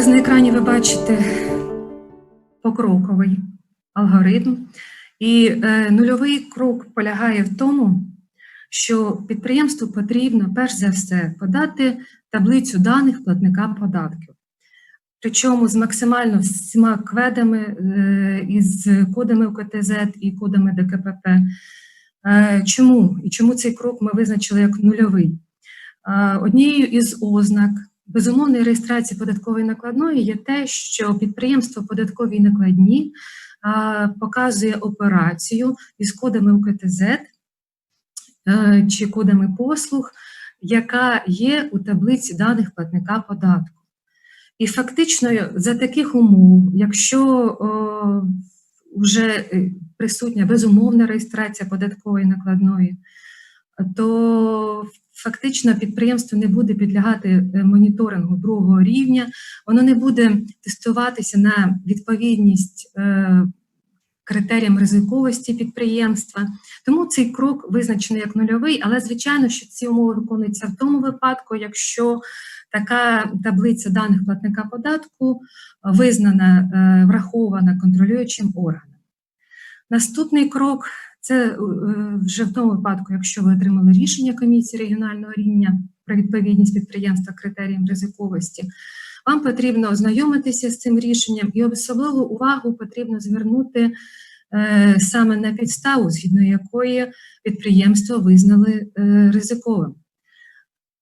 Зараз на екрані ви бачите покроковий алгоритм. І е, нульовий крок полягає в тому, що підприємству потрібно перш за все подати таблицю даних платника податків. Причому з максимально всіма кведами, е, із кодами УКТЗ і кодами ДКПП. Е, Чому? І чому цей крок ми визначили як нульовий? Е, Однією із ознак безумовної реєстрації податкової накладної є те, що підприємство податковій накладні показує операцію із кодами УКТЗ е, чи кодами послуг, яка є у таблиці даних платника податку. І фактично за таких умов, якщо вже присутня безумовна реєстрація податкової накладної, то фактично підприємство не буде підлягати е, моніторингу другого рівня, воно не буде тестуватися на відповідність е, критеріям ризиковості підприємства. Тому цей крок визначений як нульовий, але звичайно, що ці умови виконуються в тому випадку, якщо така таблиця даних платника податку визнана, е, врахована контролюючим органом. Наступний крок це е, вже в тому випадку, якщо ви отримали рішення комісії регіонального рівня про відповідність підприємства критеріям ризиковості. Вам потрібно ознайомитися з цим рішенням і особливу увагу потрібно звернути е, саме на підставу, згідно якої підприємство визнали е, ризиковим.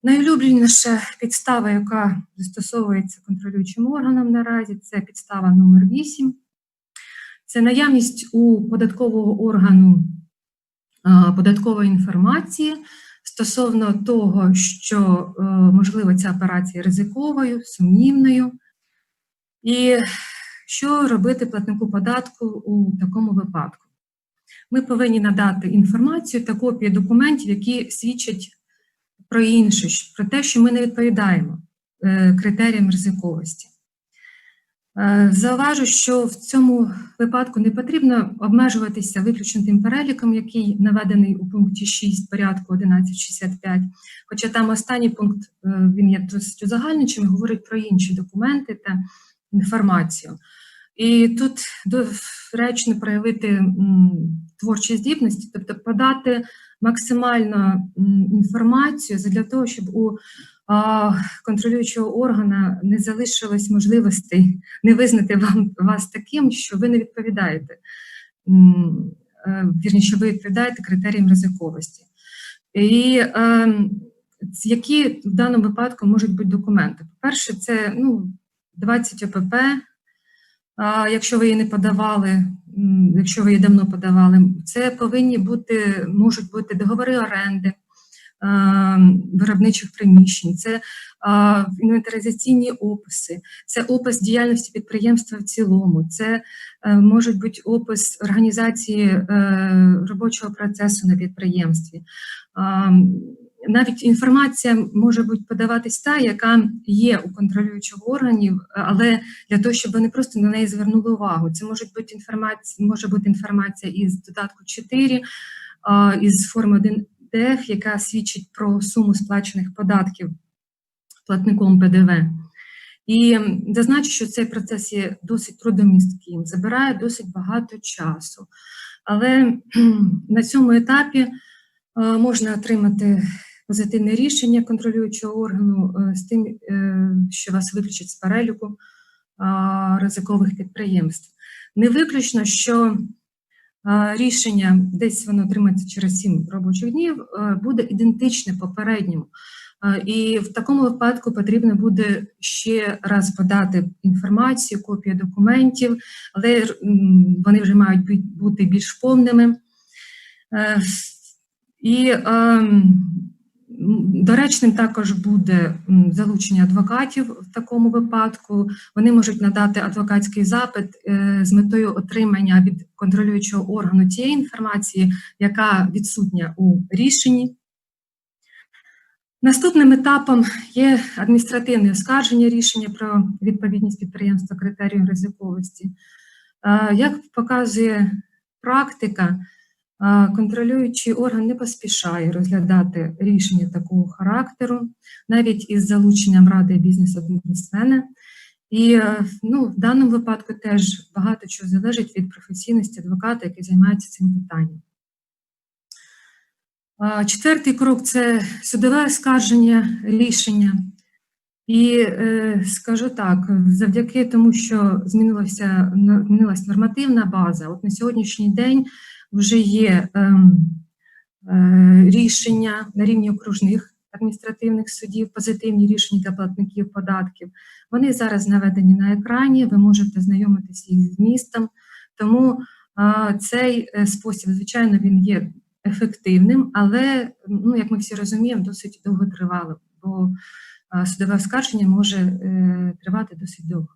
Найулюбленіша підстава, яка застосовується контролюючим органом наразі, це підстава номер 8. Це наявність у податкового органу податкової інформації стосовно того, що е, можливо ця операція ризиковою, сумнівною, і що робити платнику податку у такому випадку. Ми повинні надати інформацію та копії документів, які свідчать про інше, про те, що ми не відповідаємо е, критеріям ризиковості. Е, Зауважу, що в цьому випадку не потрібно обмежуватися виключно тим переліком, який наведений у пункті 6 порядку 1165, хоча там останній пункт е, він є досить узагальничим говорить про інші документи та інформацію. І тут доречно проявити творчі здібності, тобто подати максимально інформацію для того, щоб у контролюючого органа не залишилось можливостей не визнати вам вас таким, що ви не відповідаєте. е, Вірніше, ви відповідаєте критеріям ризиковості. І е, які в даному випадку можуть бути документи? По-перше, це ну, 20 ОПП, якщо ви її не подавали, якщо ви її давно подавали, це повинні бути, можуть бути договори оренди виробничих приміщень, це інвентаризаційні описи, це опис діяльності підприємства в цілому, це е, можуть бути опис організації е, робочого процесу на підприємстві. Навіть інформація може бути подаватись та, яка є у контролюючих органів, але для того, щоб вони просто на неї звернули увагу. Це може бути інформація, може бути інформація із додатку 4, із форми 1 ДФ, яка свідчить про суму сплачених податків платником ПДВ. І зазначу, що цей процес є досить трудомістким, забирає досить багато часу. Але на цьому етапі е, можна отримати позитивне рішення контролюючого органу е, з тим, е, що вас виключить з переліку ризикових підприємств. Не виключно, що рішення десь воно отримається через 7 робочих днів, е, буде ідентичне попередньому. І в такому випадку потрібно буде ще раз подати інформацію, копію документів, але вони вже мають бути більш повними. Е, І ем, доречним також буде залучення адвокатів в такому випадку. Вони можуть надати адвокатський запит е, з метою отримання від контролюючого органу тієї інформації, яка відсутня у рішенні. Наступним етапом є адміністративне оскарження рішення про відповідність підприємства критерію ризиковості. Е, Як показує практика, контролюючий орган не поспішає розглядати рішення такого характеру, навіть із залученням ради бізнес-адміністрена. І е, ну, в даному випадку теж багато чого залежить від професійності адвоката, який займається цим питанням. Четвертий крок це судове оскарження рішення. І е, скажу так, завдяки тому, що змінилася, змінилась нормативна база, от на сьогоднішній день вже є ем, е, рішення на рівні окружних адміністративних судів, позитивні рішення для платників податків. Вони зараз наведені на екрані, ви можете знайомитися їх з містом. Тому цей е, спосіб, звичайно, він є ефективним, але, ну, як ми всі розуміємо, досить довго тривало, бо судове оскарження може е, тривати досить довго.